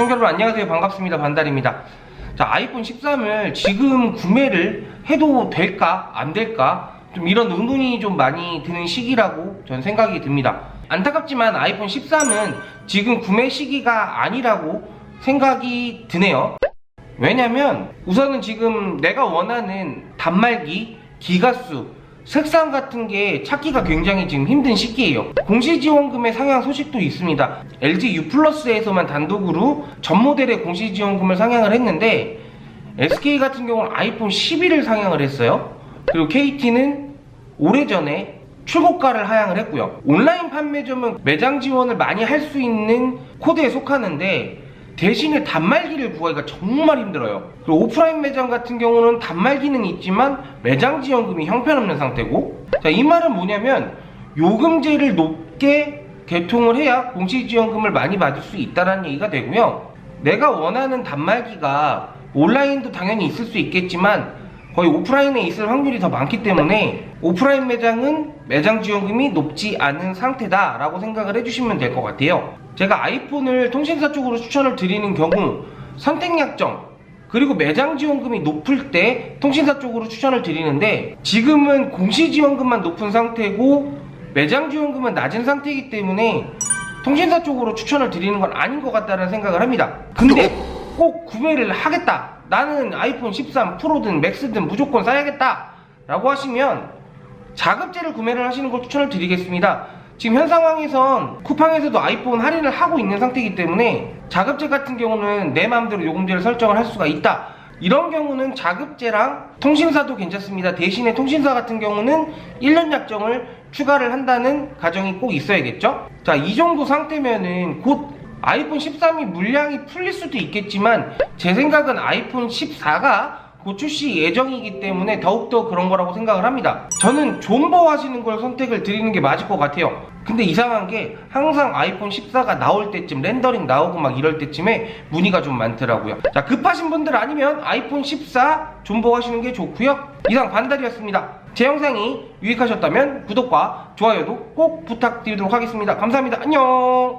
시청자 여러분 안녕하세요. 반갑습니다. 반달입니다. 자 아이폰 13을 지금 구매를 해도 될까? 안 될까? 좀 이런 의문이 좀 많이 드는 시기라고 전 생각이 듭니다. 안타깝지만 아이폰 13은 지금 구매 시기가 아니라고 생각이 드네요. 왜냐면 우선은 지금 내가 원하는 단말기, 기가수, 색상 같은 게 찾기가 굉장히 지금 힘든 시기예요. 공시지원금의 상향 소식도 있습니다. LG U 플러스에서만 단독으로 전 모델의 공시지원금을 상향을 했는데 SK 같은 경우는 아이폰 11을 상향을 했어요. 그리고 KT는 오래전에 출고가를 하향을 했고요. 온라인 판매점은 매장 지원을 많이 할 수 있는 코드에 속하는데 대신에 단말기를 구하기가 정말 힘들어요. 그리고 오프라인 매장 같은 경우는 단말기는 있지만 매장 지원금이 형편없는 상태고 자, 이 말은 뭐냐면 요금제를 높게 개통을 해야 공시지원금을 많이 받을 수 있다는 얘기가 되고요. 내가 원하는 단말기가 온라인도 당연히 있을 수 있겠지만 거의 오프라인에 있을 확률이 더 많기 때문에 오프라인 매장은 매장 지원금이 높지 않은 상태다 라고 생각을 해주시면 될 것 같아요. 제가 아이폰을 통신사 쪽으로 추천을 드리는 경우 선택 약정 그리고 매장 지원금이 높을 때 통신사 쪽으로 추천을 드리는데 지금은 공시 지원금만 높은 상태고 매장 지원금은 낮은 상태이기 때문에 통신사 쪽으로 추천을 드리는 건 아닌 것 같다는 생각을 합니다. 근데 꼭 구매를 하겠다. 나는 아이폰 13 프로든 맥스든 무조건 사야겠다. 라고 하시면 자급제를 구매를 하시는 걸 추천을 드리겠습니다. 지금 현 상황에선 쿠팡에서도 아이폰 할인을 하고 있는 상태이기 때문에 자급제 같은 경우는 내 마음대로 요금제를 설정을 할 수가 있다. 이런 경우는 자급제랑 통신사도 괜찮습니다. 대신에 통신사 같은 경우는 1년 약정을 추가를 한다는 가정이 꼭 있어야겠죠? 자, 이 정도 상태면은 곧 아이폰 13이 물량이 풀릴 수도 있겠지만 제 생각은 아이폰 14가 곧 출시 예정이기 때문에 더욱더 그런 거라고 생각을 합니다. 저는 존버 하시는 걸 선택을 드리는 게 맞을 것 같아요. 근데 이상한 게 항상 아이폰 14가 나올 때쯤 렌더링 나오고 막 이럴 때쯤에 문의가 좀 많더라고요. 자, 급하신 분들 아니면 아이폰 14 존버 하시는 게 좋고요. 이상 반달이었습니다. 제 영상이 유익하셨다면 구독과 좋아요도 꼭 부탁드리도록 하겠습니다. 감사합니다. 안녕!